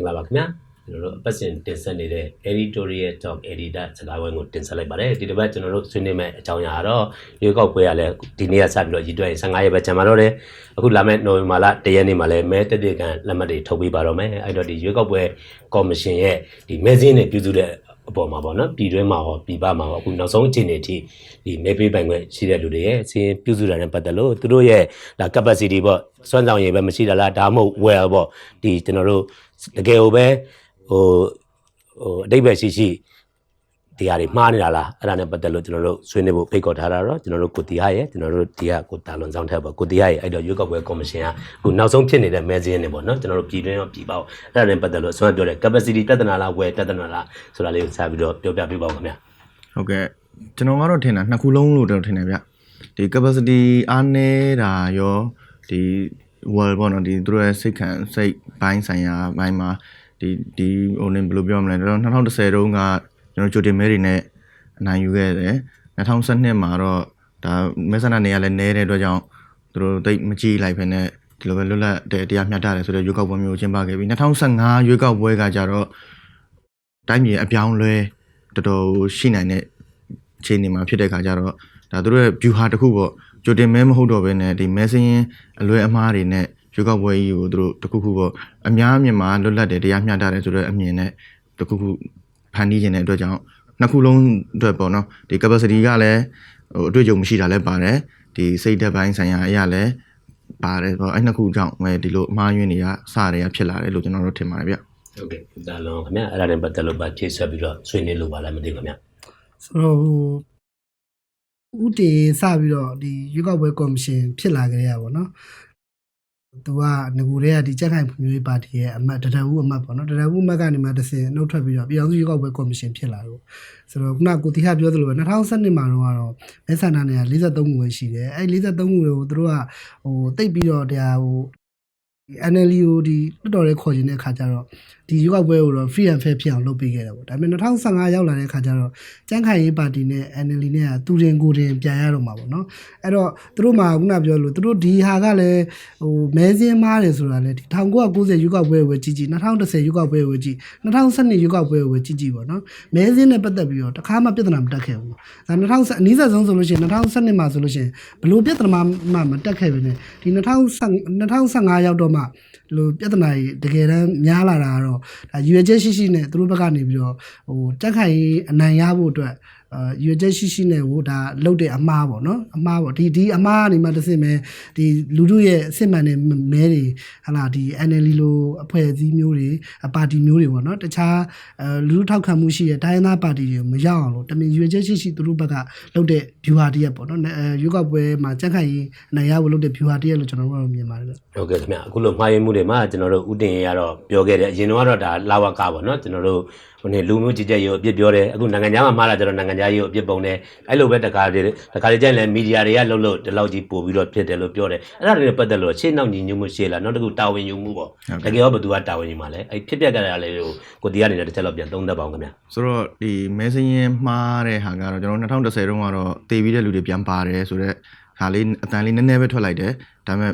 င်္ဂလာပါခင်ဗျာကျွန်တော်တို့အပတ်စဉ်တင်ဆက်နေတဲ့ editorial talk editor စကားဝိုင်းကိုတင်ဆက်လိုက်ပါတယ်ဒီတစ်ပတ်ကျွန်တော်တို့ဆွေးနွေးမယ့်အကြောင်းအရာကတော့ရွေးကောက်ပွဲရလဲဒီနေ့ကစပြီးတော့ရည်တွက်ရင်15ရက်ပဲကျန်ပါတော့တယ်အခုလာမယ့်နိုဝင်ဘာလ1ရက်နေ့မှာလဲမဲတက်တဲ့ကန်လက်မှတ်တွေထုတ်ပေးပါတော့မယ်အဲ့တော့ဒီရွေးကောက်ပွဲကော်မရှင်ရဲ့ဒီမဲစင်းတွေပြုစုတဲ့ အပေါ်မှာပေါ့နော်ပြည်တွင်းမှာဟောပြည်ပမှာဟောအခုနောက်ဆုံးအခြေအနေအထိဒီမဲပေးပိုင်ခွင့်ရှိတဲ့လူတွေရဲ့စီရင်ပြုစုတာနဲ့ပတ်သက်လို့သူတို့ရဲ့ဒါ capacity ပေါ့စွမ်းဆောင်ရည်ပဲမရှိတာလားဒါမှမဟုတ် well ပေါ့ဒီကျွန်တော်တို့တကယ်ကိုပဲဟိုဟိုအတိတ်ပဲရှိရှိ တရားတွေမှားနေတာလားအဲ့ဒါနဲ့ပတ်သက်လို့ကျွန်တော်တို့ဆွေးနွေးဖို့ဖိတ်ခေါ်ထားတာတော့ကျွန်တော်တို့ကိုတီဟာရဲ့ကျွန်တော်တို့ဒီကကိုတာလွန်ဆောင်ထက်ပေါ့ကိုတီဟာရဲ့အဲ့တော့ရွေးကောက်ပွဲကော်မရှင်ကအခုနောက်ဆုံးဖြစ်နေတဲ့မဲစင်းတွေပေါ့နော်ကျွန်တော်တို့ပြည်တွင်းရောပြည်ပရောအဲ့ဒါနဲ့ပတ်သက်လို့အစွမ်းပြောတဲ့ capacity ပြဿနာလားဝယ်ပြဿနာလားဆိုတာလေးကိုစပြီးတော့ပြောပြပေးပါဦးခင်ဗျာဟုတ်ကဲ့ကျွန်တော်ကတော့ထင်တာနှစ်ခုလုံးလို့တော့ထင်တယ်ဗျဒီ capacity အားနေတာရောဒီ world ပေါ့နော်ဒီသူတို့ရဲ့စိတ်ခံစိတ်ဘိုင်းဆိုင်ရာဘိုင်းမှာဒီဒီဟိုနေဘယ်လိုပြောမလဲတော့2010တုန်းက ကျွန်တော်ကြိုတင်မဲတွေနဲ့အနိုင်ယူခဲ့တယ်2012မှာတော့ဒါမဲဆန္ဒနေရာလည်းနဲတဲ့အတွက်ကြောင့်သူတို့တိတ်မကြည့်လိုက်ဖ ೇನೆ ဒီလိုပဲလွတ်လပ်တဲ့တရားမျှတတယ်ဆိုတဲ့ရွေးကောက်ပွဲမျိုးကျင်းပခဲ့ပြီး2015ရွေးကောက်ပွဲကကြတော့တိုင်းပြည်အပြောင်းလဲတော်တော်ရှိနိုင်တဲ့အခြေအနေမှာဖြစ်တဲ့ခါကျတော့ဒါသူတို့ရဲ့ view ဟာတစ်ခုပေါ့ကြိုတင်မဲမဟုတ်တော့ဘဲနဲ့ဒီမဲစင်းရင်အလွဲအမှားတွေနဲ့ရွေးကောက်ပွဲကြီးကိုသူတို့တစ်ခုခုပေါ့အများအမြင်မှာလွတ်လပ်တယ်တရားမျှတတယ်ဆိုတဲ့အမြင်နဲ့တစ်ခုခု ဖန်တီးခြင်းတဲ့အတွက်ကြောင့်နှစ်ခုလုံးအတွက်ပေါ့နော်ဒီ capacity ကလည်းဟိုအတွေ့အကြုံမရှိတာလည်းပါတယ်ဒီစိတ်ဓာတ်ပိုင်းဆိုင်ရာအရာလည်းပါတယ်ပေါ့အဲ့နှစ်ခုကြောင့်ပဲဒီလိုအမှားယွင်းတွေကစတွေကဖြစ်လာတယ်လို့ကျွန်တော်တို့ထင်ပါတယ်ဗျဟုတ်ကဲ့ဒါလုံးခင်ဗျာအဲ့ဒါနဲ့ပတ်သက်လို့ပါဖြည့်ဆွက်ပြီးတော့ဆွေးနွေးလို့ပါလားမသိဘူးခင်ဗျာဆိုတော့ဟိုဥတီစပြီးတော့ဒီရွေးကောက်ပွဲကော်မရှင်ဖြစ်လာကြရပါတော့ သူကငကူတွေကဒီကြက်ခိုင်ဖွံ့ဖြိုးရေးပါတီရဲ့အမတ်တရဝူအမတ်ပေါ့နော်တရဝူအမတ်ကနေမှတစ်ဆင့်နှုတ်ထွက်ပြီးတော့ပြည်အောင်စုရွေးကောက်ပွဲကော်မရှင်ဖြစ်လာတော့ဆိုတော့ခုနကိုတိဟပြောသလိုပဲ2012မှာတော့ကတော့မဲဆန္ဒနယ်က43ခုပဲရှိတယ်အဲ43ခုကိုသူတို့ကဟိုတိတ်ပြီးတော့တရားဟို NLD ကိုဒီတော်တော်လေးခေါ်ခြင်းတဲ့အခါကျတော့ ဒီရွေးကောက်ပွဲကိုတော့ free and fair ဖြစ်အောင်လုပ်ပေးခဲ့တယ်ပေါ့ဒါပေမဲ့2015ရောက်လာတဲ့အခါကျတော့ကြမ်းခိုင်ရေးပါတီနဲ့ NLD နဲ့ကသူတင်ကိုတင်ပြန်ရတော့မှာပေါ့နော်အဲ့တော့သူတို့မှာခုနပြောလို့သူတို့ဒီဟာကလည်းဟိုမဲစင်းမားတယ်ဆိုတာလေဒီ1990ရွေးကောက်ပွဲကိုပဲကြည့်ကြည့်2010ရွေးကောက်ပွဲကိုပဲကြည့်2012ရွေးကောက်ပွဲကိုပဲကြည့်ကြည့်ပေါ့နော်မဲစင်းနဲ့ပတ်သက်ပြီးတော့တခါမှပြဿနာမတက်ခဲ့ဘူးဒါ2010အနည်းဆုံးဆိုလို့ရှိရင်2012မှာဆိုလို့ရှိရင်ဘလို့ပြဿနာမှမတက်ခဲ့ပဲねဒီ2015 2015ရောက်တော့မှ လို့ပြဿနာကြီးတကယ်တမ်းများလာတာကတော့ဒါရွေချက်ရှိရှိနဲ့သူတို့ဘက်ကနေပြီးတော့ဟိုတက်ခိုင်အနိုင်ရဖို့အတွက်အာ ရွေချက်ရှိရှိနဲ့ဟိုဒါလုတ်တဲ့အမားပေါ့နော်အမားပေါ့ဒီဒီအမားကနေမှတစ်စင်ပဲဒီလူတို့ရဲ့အစ်စ်မှန်တဲ့မဲတွေဟာလာဒီ NLD လိုအဖွဲ့အစည်းမျိုးတွေပါတီမျိုးတွေပေါ့နော်တခြားအဲလူတို့ထောက်ခံမှုရှိတဲ့တိုင်းရင်းသားပါတီတွေမရောက်အောင်လို့တမင်ရွေချက်ရှိရှိသူတို့ဘက်ကလုတ်တဲ့ view ဟာတရက်ပေါ့နော်အဲရွေးကောက်ပွဲမှာကြက်ခိုင်အနိုင်ရဖို့လုတ်တဲ့ view ဟာတရက်လို့ကျွန်တော်တို့ကတော့မြင်ပါတယ်ဗျဟုတ်ကဲ့ခင်ဗျအခုလိုမှားယွင်းမှုတွေမှာကျွန်တော်တို့ဥတင်ရရတော့ပြောခဲ့တယ်အရင်တော့ကတော့ဒါလာဝကပေါ့နော်ကျွန်တော်တို့ ဟိုနေလူမျိုးကြီးကြက်ရောအပြစ်ပြောတယ်အခုနိုင်ငံခြားမှာမှားလာကြတော့နိုင်ငံခြားကြီးကိုအပြစ်ပုံတယ်အဲ့လိုပဲတခါတည်းတခါတည်းကျရင်လည်းမီဒီယာတွေကလှုပ်လို့ဒီလောက်ကြီးပို့ပြီးတော့ဖြစ်တယ်လို့ပြောတယ်အဲ့ဒါတွေနဲ့ပတ်သက်လို့ရှေ့နောက်ညီညွတ်မှုရှိလားနောက်တစ်ခုတာဝန်ယူမှုပေါ့တကယ်ရောဘယ်သူကတာဝန်ယူမှာလဲအဲ့ဖြစ်ပျက်ကြတာလေးကိုကိုတီကနေလည်းတစ်ချက်တော့ပြန်သုံးသပ်ပါအောင်ခင်ဗျဆိုတော့ဒီမဲစင်းရင်မှားတဲ့ဟာကတော့ကျွန်တော်2010တုန်းကတော့တေးပြီးတဲ့လူတွေပြန်ပါတယ်ဆိုတော့ဟာလေးအတန်လေးနည်းနည်းပဲထွက်လိုက်တယ်ဒါပေမဲ့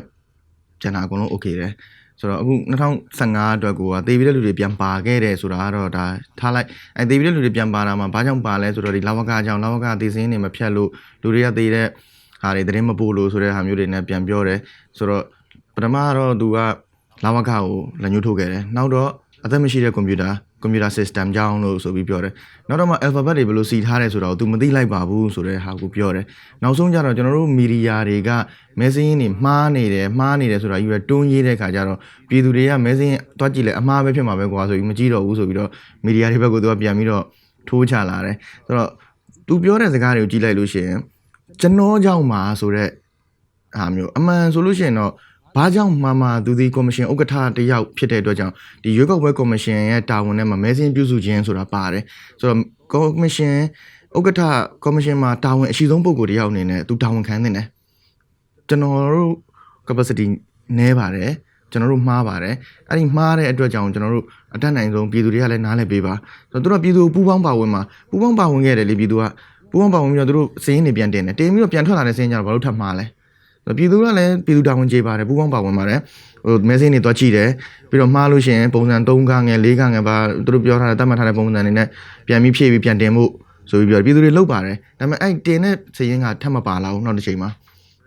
ကျန်တာအကုန်လုံး okay တယ် ဆိုတော့အခု2015အတွက်ကိုကတေးပြီးတဲ့လူတွေပြန်ပါခဲ့တယ်ဆိုတာကတော့ဒါထားလိုက်အဲတေးပြီးတဲ့လူတွေပြန်ပါတာမှာဘာကြောင့်ပါလဲဆိုတော့ဒီလာဝကကြောင့်လာဝကတေးစင်းနေမဖြတ်လို့လူတွေကတေးတဲ့ဟာတွေသတင်းမပို့လို့ဆိုတဲ့ဟာမျိုးတွေနဲ့ပြန်ပြောတယ်ဆိုတော့ပထမကတော့သူကလာဝကကိုလက်ညှိုးထိုးခဲ့တယ်နောက်တော့အသက်မရှိတဲ့ကွန်ပျူတာ ကွန်ပျူတာ system ကြောင်းလို့ဆိုပြီးပြောတယ်နောက်တော့မှ alphabet တွေဘယ်လိုစီထားတယ်ဆိုတော့ तू မသိလိုက်ပါဘူးဆိုတဲ့ဟာကိုပြောတယ်နောက်ဆုံးကျတော့ကျွန်တော်တို့မီဒီယာတွေကမဲစင်းတွေမှားနေတယ်မှားနေတယ်ဆိုတာယူရတွန်းရေးတဲ့ခါကျတော့ပြည်သူတွေကမဲစင်းတွားကြည့်လဲအမှားပဲဖြစ်မှာပဲကွာဆိုပြီးမကြည့်တော့ဘူးဆိုပြီးတော့မီဒီယာတွေဘက်ကသူကပြန်ပြီးတော့ထိုးချလာတယ်ဆိုတော့ तू ပြောတဲ့စကားတွေကိုကြည့်လိုက်လို့ရှိရင်ကျွန်တော်ကြောင့်မှာဆိုတော့ဟာမျိုးအမှန်ဆိုလို့ရှိရင်တော့ ဘာကြောင့်မှမှသူဒီကော်မရှင်ဥက္ကဋ္ဌတယောက်ဖြစ်တဲ့အတွက်ကြောင့်ဒီရွေးကောက်ပွဲကော်မရှင်ရဲ့တာဝန်ထဲမှာမဲစင်းပြုစုခြင်းဆိုတာပါတယ်ဆိုတော့ကော်မရှင်ဥက္ကဋ္ဌကော်မရှင်မှာတာဝန်အရှိဆုံးပုဂ္ဂိုလ်တယောက်အနေနဲ့သူတာဝန်ခံနေတယ်ကျွန်တော်တို့ capacity နည်းပါတယ်ကျွန်တော်တို့မှားပါတယ်အဲ့ဒီမှားတဲ့အတွက်ကြောင့်ကျွန်တော်တို့အတက်နိုင်ဆုံးပြည်သူတွေကလည်းနားလည်ပေးပါဆိုတော့သူတို့ကပြည်သူကိုပူးပေါင်းပါဝင်မှာပူးပေါင်းပါဝင်ခဲ့တယ်လေပြည်သူကပူးပေါင်းပါဝင်ပြီးတော့သူတို့စည်ရင်းတွေပြန်တင်တယ်တင်ပြီးတော့ပြန်ထွက်လာတဲ့စည်ရင်းကြတော့ဘာလို့ထပ်မှားလဲ ပြည်သူကလည်းပြည်သူတာဝန်ကျေပါတယ်ပူးပေါင်းပါဝင်ပါတယ်ဟိုမဲစင်းတွေတွားကြည့်တယ်ပြီးတော့မှားလို့ရှိရင်ပုံစံ3ခငယ်4ခငယ်ပါသူတို့ပြောထားတဲ့တတ်မှတ်ထားတဲ့ပုံစံတွေနဲ့ပြန်ပြီးဖြည့်ပြီးပြန်တင်မှုဆိုပြီးပြောပြည်သူတွေလုပ်ပါတယ်ဒါပေမဲ့အဲ့တင်တဲ့စည်ရင်းကထပ်မပါလာဘူးနောက်တစ်ချိန်မှာ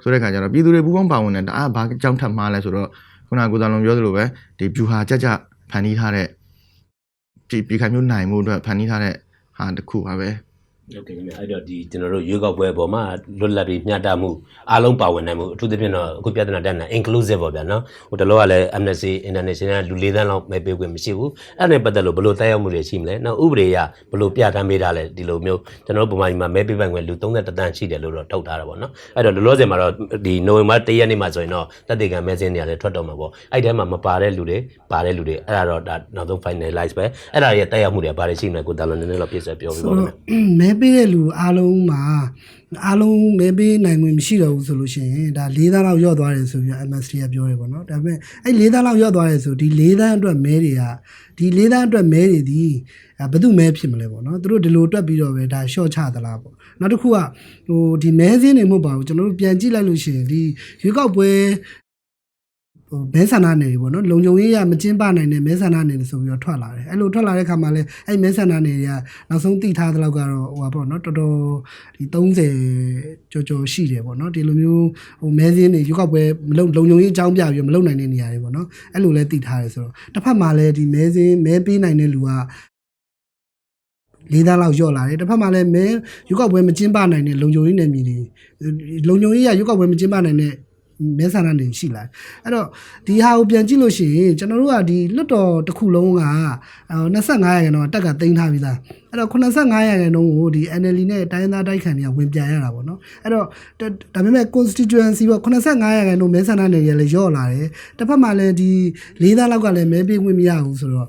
ဆိုတဲ့ခါကျတော့ပြည်သူတွေပူးပေါင်းပါဝင်တယ်ဒါအားဘာကြောင့်ထပ်မှားလဲဆိုတော့ခုနကကိုသာလုံးပြောသလိုပဲဒီဖြူဟာကြကြဖန်တီးထားတဲ့ပြည်ပြည်ခိုင်မျိုးနိုင်မှုအတွက်ဖန်တီးထားတဲ့ဟာတစ်ခုပါပဲ ဟုတ်ကဲ့ခင်ဗျအဲ့တော့ဒီကျွန်တော်တို့ရွေးကောက်ပွဲပေါ်မှာလွတ်လပ်ပြီးမျှတမှုအားလုံးပါဝင်နိုင်မှုအထူးသဖြင့်တော့အခုပြဿနာတက်နေတာ inclusive ပေါ့ဗျာနော်ဟိုတလောကလည်း Amnesty International လူလေးသန်းလောက်မဲပေးခွင့်မရှိဘူးအဲ့ဒါနဲ့ပတ်သက်လို့ဘယ်လိုတိုက်ရောက်မှုတွေရှိမလဲနောက်ဥပဒေအရဘယ်လိုပြဋ္ဌာန်းပေးထားလဲဒီလိုမျိုးကျွန်တော်တို့ပုံမှန်မှာမဲပေးပိုင်ခွင့်လူ31တန်းရှိတယ်လို့တော့ထုတ်ထားတာပေါ့နော်အဲ့တော့လောလောဆယ်မှာတော့ဒီနိုဝင်ဘာ1ရက်နေ့မှာဆိုရင်တော့တက်တေကံမဲစင်းတွေလည်းထွက်တော့မှာပေါ့အဲ့ထဲမှာမပါတဲ့လူတွေပါတဲ့လူတွေအဲ့ဒါတော့ဒါနောက်ဆုံး finalize ပဲအဲ့ဒါရဲ့တိုက်ရောက်မှုတွေဘာတွေရှိမလဲကိုတာလွန်နည်းနည်းတော့ပြည့်စုံပြောပြပါဦးခင်ဗျမဲပေးတဲ့လူအားလုံးမှာအားလုံးမဲပေးနိုင်ခွင့်မရှိတော့ဘူးဆိုလို့ရှိရင်ဒါ၄သန်းလောက်ရော့သွားတယ်ဆိုပြီးတော့ MST ကပြောတယ်ပေါ့နော်ဒါပေမဲ့အဲ့၄သန်းလောက်ရော့သွားတယ်ဆိုဒီ၄သန်းအတွက်မဲတွေကဒီ၄သန်းအတွက်မဲတွေဒီအဲဘယ်သူမဲဖြစ်မလဲပေါ့နော်သူတို့ဒီလိုတွက်ပြီးတော့ပဲဒါ short ချသလားပေါ့နောက်တစ်ခုကဟိုဒီမဲစင်းတွေမဟုတ်ပါဘူးကျွန်တော်တို့ပြန်ကြည့်လိုက်လို့ရှိရင်ဒီရွေးကောက်ပွဲ ဟိုမဲဆန္ဒနယ်တွေပေါ့နော်လုံခြုံရေးရမကျင်းပနိုင်တဲ့မဲဆန္ဒနယ်တွေဆိုပြီးတော့ထွက်လာတယ်အဲ့လိုထွက်လာတဲ့ခါမှာလဲအဲ့မဲဆန္ဒနယ်တွေကနောက်ဆုံးတိထားတဲ့လောက်ကတော့ဟိုပါပေါ့နော်တော်တော်ဒီ30ကျော်ကျော်ရှိတယ်ပေါ့နော်ဒီလိုမျိုးဟိုမဲစင်းတွေရွေးကောက်ပွဲမလုံလုံခြုံရေးအကြောင်းပြပြီးတော့မလုံနိုင်တဲ့နေရာတွေပေါ့နော်အဲ့လိုလဲတိထားတယ်ဆိုတော့တစ်ဖက်မှာလဲဒီမဲစင်းမဲပေးနိုင်တဲ့လူကလေးသားလောက်ရော့လာတယ်တစ်ဖက်မှာလည်းမဲရွေးကောက်ပွဲမကျင်းပနိုင်တဲ့လုံခြုံရေးနယ်မြေတွေလုံခြုံရေးရရွေးကောက်ပွဲမကျင်းပနိုင်တဲ့ မဲဆန္ဒနေရှိလာတယ်အဲ့တော့ဒီဟာကိုပြန်ကြည့်လို့ရှိရင်ကျွန်တော်တို့ကဒီလွတ်တော်တစ်ခုလုံးက25ရာခိုင်နှုန်းကတက်ကတင်ထားပြီးသားအဲ့တော့85ရာခိုင်နှုန်းကိုဒီ NLD နဲ့တိုင်းသားတိုက်ခံတွေကဝင်ပြန်ရတာပေါ့နော်အဲ့တော့ဒါပေမဲ့ constituency ပေါ့85ရာခိုင်နှုန်းမဲဆန္ဒနေရလည်းရော့လာတယ်တစ်ဖက်မှာလည်းဒီလေးသားလောက်ကလည်းမဲပေးခွင့်မရဘူးဆိုတော့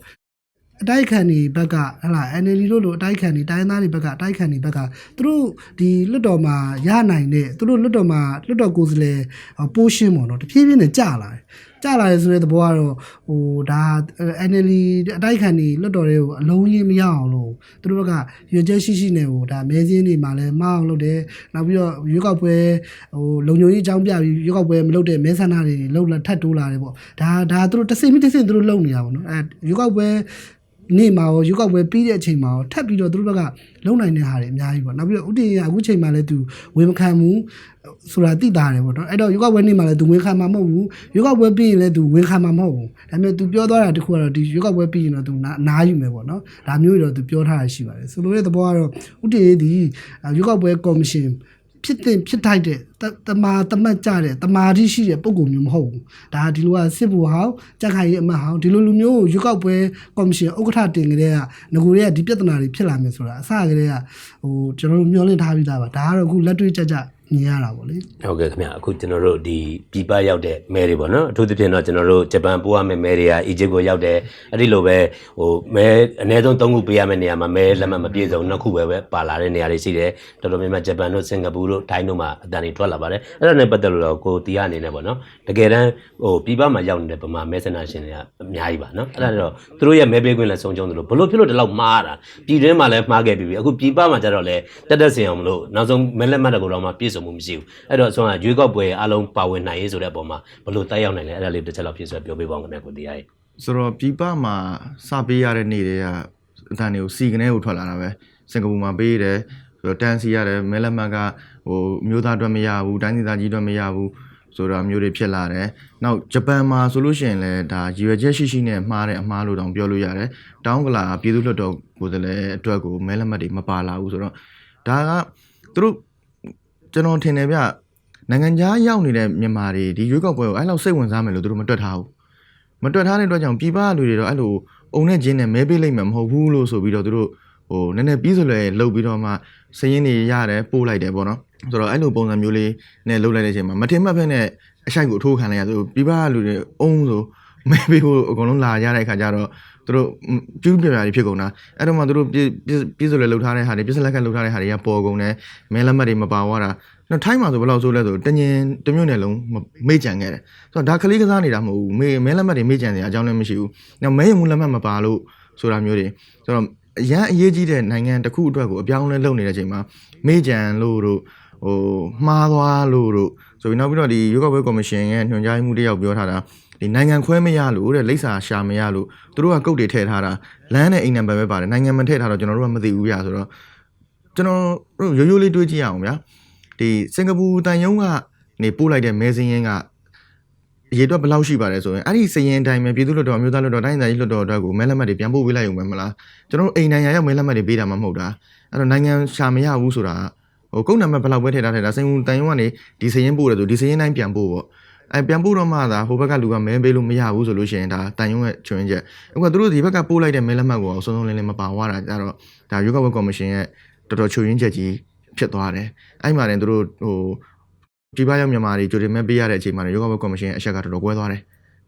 အတိုက်ခံတွေဘက်ကဟလာ NLD တို့လိုအတိုက်ခံတွေတိုင်းသားတွေဘက်ကအတိုက်ခံတွေဘက်ကသူတို့ဒီလွတ်တော်မှာရနိုင်တဲ့သူတို့လွတ်တော်မှာလွတ်တော်ကိုယ်စားလှယ်ပိုးရှင်းပေါ့နော်တဖြည်းဖြည်းနဲ့ကြာလာတယ်ကြာလာတယ်ဆိုတဲ့သဘောကတော့ဟိုဒါ NLD အတိုက်ခံတွေလွတ်တော်တွေကိုအလုံးကြီးမရအောင်လို့သူတို့ဘက်ကရွေချက်ရှိရှိနဲ့ဟိုဒါမဲစင်းတွေမှာလည်းမအောင်လုပ်တယ်နောက်ပြီးတော့ရွေးကောက်ပွဲဟိုလုံခြုံရေးအကြောင်းပြပြီးရွေးကောက်ပွဲမလုပ်တဲ့မဲဆန္ဒတွေလှုပ်လာထပ်တိုးလာတယ်ပေါ့ဒါဒါသူတို့တစ်စိမ့်ပြီးတစ်စိမ့်သူတို့လုပ်နေတာပေါ့နော်အဲရွေးကောက်ပွဲ နေ့မှာရောရုပ်ောက်ပွဲပြီးတဲ့အချိန်မှာရောထပ်ပြီးတော့သူတို့ဘက်ကလုံနိုင်တဲ့ဟာတွေအများကြီးပေါ့နောက်ပြီးတော့ဥတည်ရအခုချိန်မှာလည်းသူဝင်မခံဘူးဆိုတာသိတာတယ်ပေါ့နော်အဲ့တော့ရုပ်ောက်ပွဲနေ့မှာလည်းသူဝင်ခံမှာမဟုတ်ဘူးရုပ်ောက်ပွဲပြီးရင်လည်းသူဝင်ခံမှာမဟုတ်ဘူးဒါပေမဲ့သူပြောသွားတာတခုကတော့ဒီရုပ်ောက်ပွဲပြီးရင်တော့သူနာနားယူမယ်ပေါ့နော်ဒါမျိုးတွေတော့သူပြောထားတာရှိပါတယ်ဆိုလိုတဲ့သဘောကတော့ဥတည်ဒီရုပ်ောက်ပွဲကော်မရှင် ဖြစ်တဲ့ဖြစ်ထိုက်တဲ့တမာတမတ်ကြတဲ့တမာတိရှိတဲ့ပုံကုမျိုးမဟုတ်ဘူးဒါဒီလိုကစစ်ဘူဟောင်းကြက်ခိုင်ရဲ့အမတ်ဟောင်းဒီလိုလူမျိုးကိုရွေးကောက်ပွဲကော်မရှင်ဥက္ကဋ္ဌတင်ကြတဲ့ကငကိုတွေကဒီပြဿနာတွေဖြစ်လာမယ်ဆိုတာအစကတည်းကဟိုကျွန်တော်တို့မျှော်လင့်ထားပြီးသားပါဒါကတော့အခုလက်တွေ့ကြကြ မြင်ရတာပေါ့လေဟုတ်ကဲ့ခင်ဗျအခုကျွန်တော်တို့ဒီပြည်ပရောက်တဲ့မဲတွေပေါ့နော်အထူးသဖြင့်တော့ကျွန်တော်တို့ဂျပန်ပို့ရမယ့်မဲတွေကအီဂျစ်ကိုရောက်တယ်အဲ့ဒီလိုပဲဟိုမဲအနည်းဆုံး၃ခုပေးရမယ့်နေရာမှာမဲလက်မှတ်မပြည့်စုံနှစ်ခုပဲပဲပါလာတဲ့နေရာတွေရှိတယ်တော်တော်များများဂျပန်တို့စင်ကာပူတို့ထိုင်းတို့မှာအတန်တွေထွက်လာပါတယ်အဲ့ဒါနဲ့ပတ်သက်လို့တော့ကိုတီးရအနေနဲ့ပေါ့နော်တကယ်တမ်းဟိုပြည်ပမှာရောက်နေတဲ့ဗမာမဲဆန္ဒရှင်တွေကအများကြီးပါနော်အဲ့ဒါတော့သူတို့ရဲ့မဲပေးခွင့်လည်းဆုံးရှုံးတယ်လို့ဘလို့ဖြစ်လို့ဒီလောက်မှားတာပြည်တွင်းမှာလည်းမှားခဲ့ပြီးပြီအခုပြည်ပမှာကျတော့လေတက်တက်စင်အောင်မလို့နောက်ဆုံးမဲလက်မှတ်တကူတော့မှပြည့်စုံမှုမရှိဘူးအဲ့တော့အဆုံးကရွေးကောက်ပွဲအားလုံးပါဝင်နိုင်ရေးဆိုတဲ့အပေါ်မှာဘယ်လိုတိုက်ရောက်နိုင်လဲအဲ့ဒါလေးတစ်ချက်လောက်ဖြစ်ဆိုပြောပြပါဦးခင်ဗျာကိုတရားရေးဆိုတော့ပြည်ပမှာစပေးရတဲ့နေ့တွေကအတန်တွေကိုစီကနေကိုထွက်လာတာပဲစင်ကာပူမှာပေးတယ်ဆိုတော့တန်စီရတယ်မဲလက်မှတ်ကဟိုမျိုးသားအတွက်မရဘူးတိုင်းဒေသကြီးအတွက်မရဘူးဆိုတော့မျိုးတွေဖြစ်လာတယ်။နောက်ဂျပန်မှာဆိုလို့ရှိရင်လည်းဒါရည်ရွယ်ချက်ရှိရှိနဲ့မှားတဲ့အမှားလို့တောင်ပြောလို့ရတယ်။တောင်းကလာပြည်သူ့လွှတ်တော်ကိုယ်စားလှယ်အတွက်ကိုမဲလက်မှတ်တွေမပါလာဘူးဆိုတော့ဒါကသူတို့ ကျွန်တော်ထင်တယ်ဗျနိုင်ငံခြားရောက်နေတဲ့မြန်မာတွေဒီရွေးကောက်ပွဲကိုအဲ့လောက်စိတ်ဝင်စားမယ်လို့သူတို့မတွက်ထားဘူး။မတွက်ထားတဲ့အတွက်ကြောင့်ပြည်ပလူတွေတော့အဲ့လိုအုံနဲ့ချင်းနဲ့မဲပေးလိုက်မှာမဟုတ်ဘူးလို့ဆိုပြီးတော့သူတို့ဟိုနည်းနည်းပြီးဆိုလွယ်လှုပ်ပြီးတော့မှစရင်တွေရတယ်ပို့လိုက်တယ်ပေါ့နော်ဆိုတော့အဲ့လိုပုံစံမျိုးလေးနဲ့လှုပ်လိုက်တဲ့အချိန်မှာမထင်မှတ်ဖက်နဲ့အရှိုက်ကိုအထိုးခံလိုက်ရသူပြည်ပလူတွေအုံဆိုမဲပေးဖို့အကုန်လုံးလာရတဲ့အခါကျတော့ သူတို့ပြူးပြပြတွေဖြစ်ကုန်တာအဲ့တော့မှသူတို့ပြပြဆိုလွယ်လှုပ်ထားတဲ့ဟာတွေပြစလက်ကလှုပ်ထားတဲ့ဟာတွေကပေါ်ကုန်တယ်မဲလက်မှတ်တွေမပါသွားတာနော်ထိုင်းမှာဆိုဘယ်လောက်ဆိုလဲဆိုတညင်တစ်မျိုးနဲ့လုံးမေ့ကြံခဲ့တယ်ဆိုတော့ဒါကလေးကစားနေတာမဟုတ်ဘူးမေမဲလက်မှတ်တွေမေ့ကြံနေအကြောင်းလည်းမရှိဘူးနောက်မဲရုံမှုလက်မှတ်မပါလို့ဆိုတာမျိုးတွေဆိုတော့အရန်အရေးကြီးတဲ့နိုင်ငံတစ်ခုအတွက်ကိုအပြောင်းလဲလုပ်နေတဲ့အချိန်မှာမေ့ကြံလို့တို့ဟဟိုမှားသွားလို့တို့ဆိုပြီးနောက်ပြီးတော့ဒီရွေးကောက်ပွဲကော်မရှင်ရဲ့ညွှန်ကြားမှုတစ်ယောက်ပြောထားတာ ဒီနိုင်ငံခွဲမရလို့တဲ့လိပ်စာရှာမရလို့သူတို့ကကုတ်တွေထည့်ထားတာလမ်းနဲ့အိမ်နံပါတ်ပဲပါတယ်နိုင်ငံမထည့်ထားတော့ကျွန်တော်တို့ကမသိဘူးဗျာဆိုတော့ကျွန်တော်တို့ရိုးရိုးလေးတွေးကြည့်ရအောင်ဗျာဒီစင်ကာပူတန်ယုံကနေပို့လိုက်တဲ့မဲစင်းရင်ကအရေးတော့ဘယ်လောက်ရှိပါလဲဆိုရင်အဲ့ဒီစရင်အတိုင်းပဲပြည်သူ့လွှတ်တော်အမျိုးသားလွှတ်တော်တိုင်းဒေသကြီးလွှတ်တော်အတွက်ကိုမဲလက်မှတ်တွေပြန်ပို့ပေးလိုက်ရုံပဲမလားကျွန်တော်တို့အိမ်နိုင်ငံရောက်မဲလက်မှတ်တွေပေးတာမှမဟုတ်တာအဲ့တော့နိုင်ငံရှာမရဘူးဆိုတာဟိုကုန်းနံပါတ်ဘယ်လောက်ပဲထည့်ထားထည့်ထားစင်ကူတန်ယုံကနေဒီစရင်ပို့တယ်ဆိုဒီစရင်တိုင်းပြန်ပို့ပေါ့ အဲပြန်ပို့တော့မှသာဟိုဘက်ကလူကမဲပေးလို့မရဘူးဆိုလို့ရှိရင်ဒါတန်ယုံရဲ့ချွင်းချက်အခုကသူတို့ဒီဘက်ကပို့လိုက်တဲ့မဲလက်မှတ်ကိုအဆုံးဆုံးလင်းလင်းမပါသွားတာကြတော့ဒါရွေးကောက်ပွဲကော်မရှင်ရဲ့တော်တော်ချွင်းချက်ကြီးဖြစ်သွားတယ်အဲ့မှာလည်းသူတို့ဟိုဒီဘရောက်မြန်မာတွေကြိုတင်မဲ့ပေးရတဲ့အချိန်မှာလည်းယောဂဘကော်မရှင်ရဲ့အချက်ကတော်တော်ကွဲသွားတယ်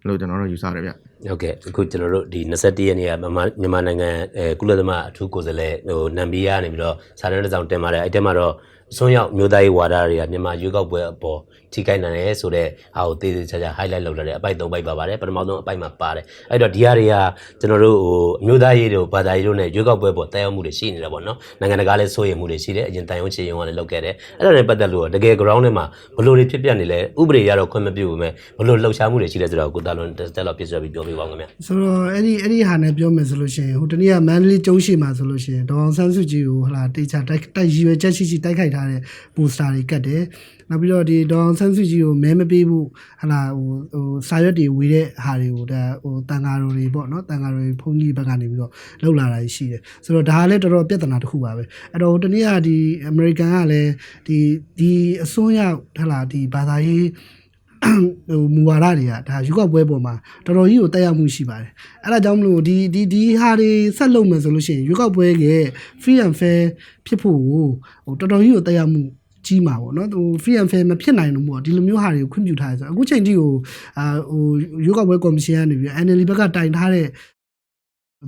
လို့ကျွန်တော်တို့ယူဆရတယ်ဗျ ဟုတ်ကဲ့အခုကျွန်တော်တို့ဒီ21ရက်နေ့ကမြန်မာမြန်မာနိုင်ငံအဲကုလသမဂ္ဂအထူးကိုယ်စားလှယ်ဟိုနမ်ဘီယာနေပြီးတော့စာတမ်းတစ်စောင်တင်ပါတယ်အဲ့တဲမှာတော့အစွန်းရောက်မျိုးသားရေးဝါဒတွေကမြန်မာရွေးကောက်ပွဲအပေါ်ထိခိုက်နိုင်တယ်ဆိုတော့ဟာကိုသေးသေးချာချာ highlight လုပ်လာတယ်အပိုက်၃ပိုက်ပါပါတယ်ပထမဆုံးအပိုက်မှာပါတယ်အဲ့တော့ဒီဟာတွေကကျွန်တော်တို့ဟိုအမျိုးသားရေးတို့ဘာသာရေးတို့နဲ့ရွေးကောက်ပွဲပေါ်တက်ရောက်မှုတွေရှိနေတာပေါ့နော်နိုင်ငံတကာလည်းစိုးရိမ်မှုတွေရှိတယ်အရင်တန်ယုံချေယုံကလည်းလုပ်ခဲ့တယ်အဲ့ဒါနဲ့ပတ်သက်လို့တကယ် ground ထဲမှာဘလို့တွေဖြစ်ပြနေလဲဥပဒေရတော့ခွင့်မပြုဘူးမဲ့ဘလို့လှုပ်ရှားမှုတွေရှိလဲဆိုတော့ကိုတာလွန်တက်လောက်ပြည့်စုံပြီးပြောပြပါဦးခင်ဗျဆိုတော့အဲ့ဒီအဲ့ဒီဟာနဲ့ပြောမယ်ဆိုလို့ရှိရင်ဟိုတနေ့ကမန္တလေးကျုံးရှိမှာဆိုလို့ရှိရင်ဒေါအောင်ဆန်းစုကြည်ကိုဟလာတေချာတိုက်တိုက်ရည်ရွယ်ချက်ရှိရှိတိုက်ခိုက်ထားတဲ့ပိုစတာတွေကတ်တယ်နောက်ပြီးတော့ဒီဒေါအောင်ဆန်းစုကြည်ကိုမဲမပေးဘူးဟလာဟိုဟိုစာရွက်တွေဝေတဲ့ဟာတွေကိုဒါဟိုတန်ဃာတော်တွေပေါ့နော်တန်ဃာတော်တွေဘုန်းကြီးဘက်ကနေပြီးတော့လှုပ်လာတာရှိတယ်ဆိုတော့ဒါကလည်းတော်တော်ပြဿနာတစ်ခုပါပဲအဲ့တော့ဟိုတနေ့ကဒီအမေရိကန်ကလည်းဒီဒီအစွန်းရောက်ဟလာဒီဘာသာရေး ဟိုမူဝါဒတွေကဒါယူကောက်ပွဲပေါ်မှာတော်တော်ကြီးကိုတက်ရောက်မှုရှိပါတယ်အဲ့ဒါကြောင့်မလို့ဒီဒီဒီဟာတွေဆက်လုပ်မယ်ဆိုလို့ရှိရင်ယူကောက်ပွဲက free and fair ဖြစ်ဖို့ကိုဟိုတော်တော်ကြီးကိုတက်ရောက်မှုကြီးမှာပေါ့နော်ဟို free and fair မဖြစ်နိုင်လို့ပေါ့ဒီလိုမျိုးဟာတွေကိုခွင့်ပြုထားရဆိုတော့အခုချိန်ကြီးကိုအာဟိုယူကောက်ပွဲကော်မရှင်ကနေပြီး NLD ဘက်ကတိုင်ထားတဲ့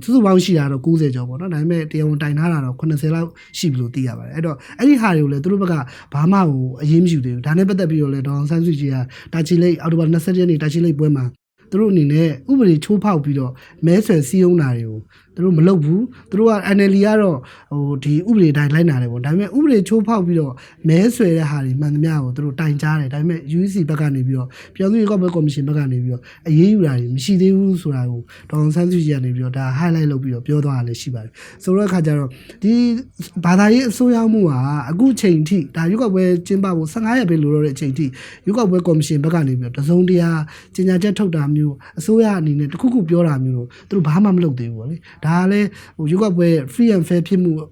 စုစုပေါင်းရှိတာတော့90ကျော်ပေါ့နော်ဒါပေမဲ့တရားဝင်တိုင်ထားတာတော့80လောက်ရှိပြီလို့သိရပါတယ်အဲ့တော့အဲ့ဒီဟာတွေကိုလည်းသူတို့ဘက်ကဘာမှဟိုအရေးမယူသေးဘူးဒါနဲ့ပတ်သက်ပြီးတော့လည်းဒေါအောင်ဆန်းစုကြည်ကတာချီလိတ်အော်တိုဘာ20ရက်နေ့တာချီလိတ်ပွဲမှာသူတို့အနေနဲ့ဥပဒေချိုးဖောက်ပြီးတော့မဲဆွယ်စည်းရုံးတာတွေကို သူတို့မလုပ်ဘူးသူတို့က NLD ကတော့ဟိုဒီဥပဒေတိုင်းလိုက်နာတယ်ပေါ့ဒါပေမဲ့ဥပဒေချိုးဖောက်ပြီးတော့မဲဆွယ်တဲ့ဟာတွေမှန်သမျှကိုသူတို့တိုင်ကြားတယ်ဒါပေမဲ့ UEC ဘက်ကနေပြီးတော့ပြည်သူ့ရွေးကောက်ပွဲကော်မရှင်ဘက်ကနေပြီးတော့အရေးယူတာတွေမရှိသေးဘူးဆိုတာကိုဒေါအောင်ဆန်းစုကြည်ကနေပြီးတော့ဒါ highlight လုပ်ပြီးတော့ပြောသွားတာလည်းရှိပါတယ်ဆိုတော့အခါကျတော့ဒီဘာသာရေးအစိုးရမှုဟာအခုချိန်ထိဒါရွေးကောက်ပွဲကျင်းပဖို့15ရက်ပဲလိုတော့တဲ့အချိန်ထိရွေးကောက်ပွဲကော်မရှင်ဘက်ကနေပြီးတော့တစုံတရာကြေညာချက်ထုတ်တာမျိုးအစိုးရအနေနဲ့တခုခုပြောတာမျိုးတော့သူတို့ဘာမှမလုပ်သေးဘူးပေါ့လေဒါကလည်းဟိုရွေးကောက်ပွဲ free and fair ဖြစ်မှုဟို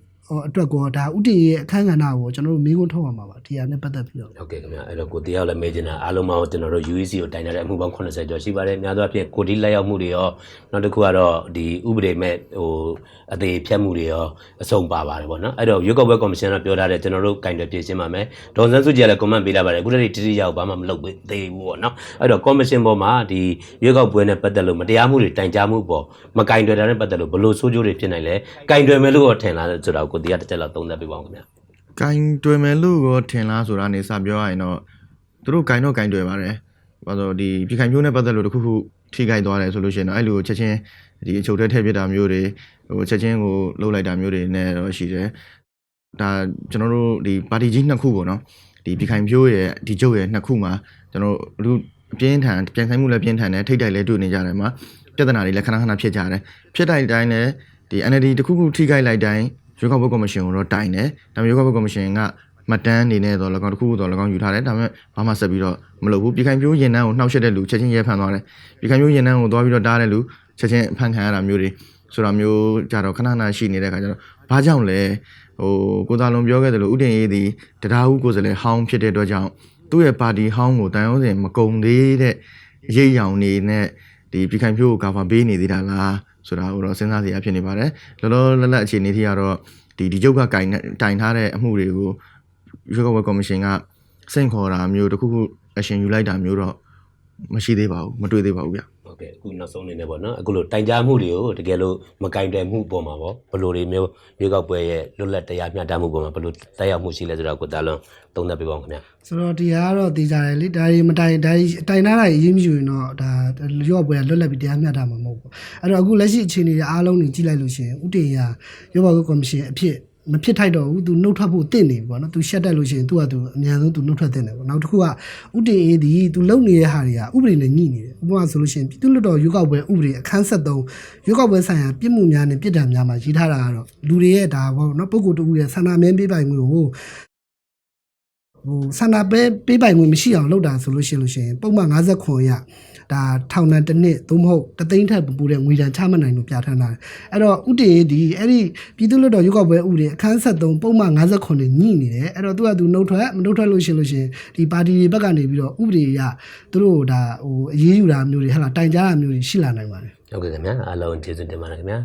အတွက်ကောဒါဥတည်ရဲ့အခန်းကဏ္ဍကိုကျွန်တော်တို့မေးခွန်းထုတ်ရမှာပါဒီဟာနဲ့ပတ်သက်ပြီးတော့ဟုတ်ကဲ့ခင်ဗျအဲ့တော့ကိုတရားလည်းမေးချင်တာအားလုံးပေါင်းကျွန်တော်တို့ UEC ကိုတိုင်ထားတဲ့အမှုပေါင်း80ကျော်ရှိပါတယ်များသောအားဖြင့်ကိုဒီလက်ရောက်မှုတွေရောနောက်တစ်ခုကတော့ဒီဥပဒေမဲ့ဟိုအသေးဖြတ်မှုတွေရောအဆုံးပါပါတယ်ပေါ့နော်အဲ့တော့ရွေးကောက်ပွဲကော်မရှင်ကပြောထားတယ်ကျွန်တော်တို့ကင်တယ်ပြင်ရှင်းပါမယ်ဒေါ်စန်းစုကြည်ကလည်း comment ပေးလာပါတယ်အခုတည်းတိတိရောက်ဘာမှမလုပ်သေးဘူးပေါ့နော်အဲ့တော့ကော်မရှင်ပေါ်မှာဒီရွေးကောက်ပွဲနဲ့ပတ်သက်လို့မတရားမှုတွေတိုင်ကြားမှုပေါ်မကင်တယ်တာနဲ့ပတ်သက်လို့ဘလို့ဆိုးကျိုးတွေဖြစ်နိုင်လဲကင်တယ်မယ်လို့တော့ထင်လားဆိုတော့ကိုတရားတစ်ချက်လောက်သုံးသပ်ပေးပါဦးခင်ဗျာ။ဂိုင်းတွယ်မယ်လို့ရောထင်လားဆိုတာနေစပြောရရင်တော့သူတို့ဂိုင်းတော့ဂိုင်းတွယ်ပါတယ်။ဘာလို့ဒီပြည်ခိုင်မျိုးနဲ့ပတ်သက်လို့တခုခုထိခိုက်သွားတယ်ဆိုလို့ရှိရင်တော့အဲ့လိုချက်ချင်းဒီအချုပ်ထဲထည့်ပြစ်တာမျိုးတွေဟိုချက်ချင်းကိုလှုပ်လိုက်တာမျိုးတွေနဲ့တော့ရှိတယ်။ဒါကျွန်တော်တို့ဒီပါတီကြီးနှစ်ခုပေါ့နော်။ဒီပြည်ခိုင်မျိုးရဲ့ဒီကျုပ်ရဲ့နှစ်ခုမှာကျွန်တော်တို့အပြင်းထန်ပြန်ဆိုင်မှုလည်းပြင်းထန်တယ်ထိတ်တိုက်လည်းတွေ့နေကြတယ်မှာပြဿနာတွေလည်းခဏခဏဖြစ်ကြတယ်ဖြစ်တိုက်တိုင်းလည်းဒီ NLD တခုခုထိခိုက်လိုက်တိုင်း ရွေးကောက်ပွဲကော်မရှင်ကိုတော့တိုင်တယ်ဒါပေမဲ့ရွေးကောက်ပွဲကော်မရှင်ကမှတ်တမ်းအနေနဲ့တော့၎င်းတခုခုတော့၎င်းယူထားတယ်ဒါပေမဲ့ဘာမှဆက်ပြီးတော့မလုပ်ဘူးပြည်ခိုင်ပြိုးရင်နှန်းကိုနှောက်ယှက်တဲ့လူချက်ချင်းရဲဖန်သွားတယ်ပြည်ခိုင်ပြိုးရင်နှန်းကိုသွားပြီးတော့တားတဲ့လူချက်ချင်းဖန်ခံရတာမျိုးတွေဆိုတာမျိုးကြတော့ခဏခဏရှိနေတဲ့ခါကျတော့ဘာကြောင့်လဲဟိုကိုသားလုံးပြောခဲ့တယ်လို့ဥတင်ရေးသည်တရားဟုကိုယ်စားလှယ်ဟောင်းဖြစ်တဲ့အတွက်ကြောင့်သူ့ရဲ့ပါတီဟောင်းကိုတန်ရုံးစင်မကုံသေးတဲ့ရိပ်ရောင်နေနဲ့ဒီပြည်ခိုင်ပြိုးကိုကာဗာပေးနေသေးတာလား ဆိုတာကိုတော့စဉ်းစားစရာဖြစ်နေပါတယ်လောလောလတ်လတ်အခြေအနေထိကတော့ဒီဒီကျုပ်ကကင်တိုင်ထားတဲ့အမှုတွေကိုရွေးကောက်ပွဲကော်မရှင်ကစိန်ခေါ်တာမျိုးတခုခုအရှင်ယူလိုက်တာမျိုးတော့မရှိသေးပါဘူးမတွေ့သေးပါဘူးဗျ ဟုတ်ကဲ့အခုနောက်ဆုံးအနေနဲ့ပေါ့နော်အခုလိုတိုင်ကြားမှုတွေကိုတကယ်လို့မကင်တယ်မှုပေါ်မှာပေါ့ဘယ်လိုတွေမျိုးရွေးကောက်ပွဲရဲ့လွတ်လပ်တရားမျှတမှုပေါ်မှာဘယ်လိုတက်ရောက်မှုရှိလဲဆိုတော့ကိုတာလွန်သုံးသပ်ပေးပါဦးခင်ဗျာဆိုတော့ဒီဟာကတော့တည်ကြတယ်လေဒါတွေမတိုင်ဒါတွေတိုင်ထားတာရေးမယူရင်တော့ဒါရော့ပွဲလွတ်လပ်ပြီးတရားမျှတမှာမဟုတ်ဘူးအဲ့တော့အခုလက်ရှိအခြေအနေတွေအားလုံးကိုကြည့်လိုက်လို့ရှိရင်ဥတေရရော့ဘော်ကော်မရှင်အဖြစ် မဖြစ်ထိုက်တော့ဘူးသူနှုတ်ထွက်ဖို့တင့်နေပြီပေါ့နော်သူရှက်တက်လို့ရှိရင်သူကသူအများဆုံးသူနှုတ်ထွက်တင်တယ်ပေါ့နောက်တစ်ခုကဥတင်အေးဒီသူလုံနေတဲ့ဟာတွေကဥပဒေနဲ့ညှိနေတယ်ဥပမာဆိုလို့ရှိရင်ပြည်သူ့လွှတ်တော်ရွေးကောက်ပွဲဥပဒေအခန်း73ရွေးကောက်ပွဲဆိုင်ရာပြစ်မှုများနဲ့ပြစ်ဒဏ်များမှာရေးထားတာကတော့လူတွေရဲ့ဒါပေါ့နော်ပုံကိုယ်တူရဲ့ဆန္ဒမဲပေးပိုင်မှုကိုဟိုဆန္ဒပဲပေးပိုင်မှုမရှိအောင်လုပ်တာဆိုလို့ရှိရင်လို့ရှိရင်ပုံမှန်59ရ ဒါထောင်ဒဏ်တစ်နှစ်သို့မဟုတ်တသိန်းထက်ပူတဲ့ငွေဒဏ်ချမှတ်နိုင်လို့ပြဋ္ဌာန်းတာအဲ့တော့ဥတီဒီအဲ့ဒီပြည်သူ့လွှတ်တော်ရုပ်ောက်ပွဲဥပဒေအခန်း73ပုံမှန်59ညှိနေတယ်အဲ့တော့သူကသူနှုတ်ထွက်မနှုတ်ထွက်လို့ရှိရင်လို့ရှိရင်ဒီပါတီတွေဘက်ကနေပြီးတော့ဥပဒေအရသူတို့ဒါဟိုအရေးယူတာမျိုးတွေဟဲ့လားတိုင်ကြားတာမျိုးတွေရှိလာနိုင်ပါတယ်ဟုတ်ကဲ့ခင်ဗျာအားလုံးကျေးဇူးတင်ပါတယ်ခင်ဗျာ